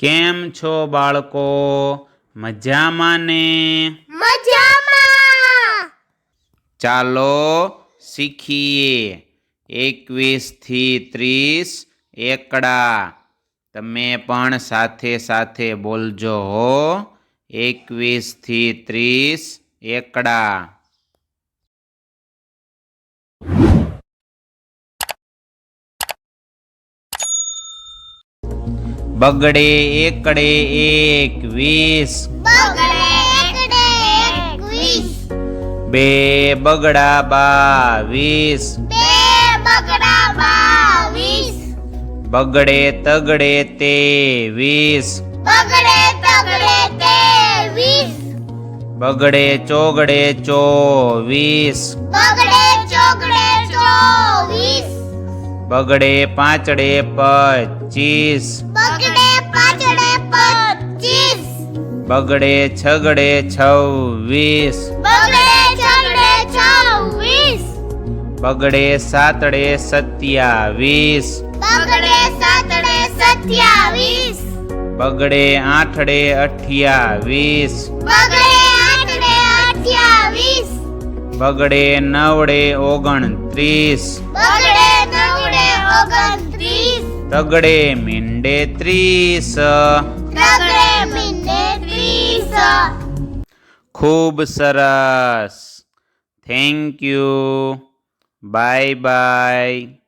કેમ છો બાળકો મજામાં ને મજામાં ચાલો શીખીએ એકવીસથી ત્રીસ એકડા તમે પણ સાથે સાથે બોલજો હો એકવીસથી ત્રીસ એકડા બગડે એકડે એક વીસ બે બગડા બાવીસ. બગડે તગડે તેવીસ. બગડે ચોગડે ચોવીસ. બગડે બગડે પાંચડે પચીસ. બગડે પાછડે પચીસ. બગડે છગડે છવ્વીસ. બગડે છગડે છવ્વીસ. બગડે સાતડે સત્યાવીસ. બગડે સાતડે સત્યાવીસ. બગડે આઠડે અઠ્યાવીસ. બગડે આઠડે અઠ્યાવીસ. બગડે નવડે ઓગણત્રીસ. બગડે નવડે ઓગણત્રીસ. તગડે મીંડે ત્રીસ. બગડે મીંડે ત્રીસ. ખૂબ સરસ. Thank you bye bye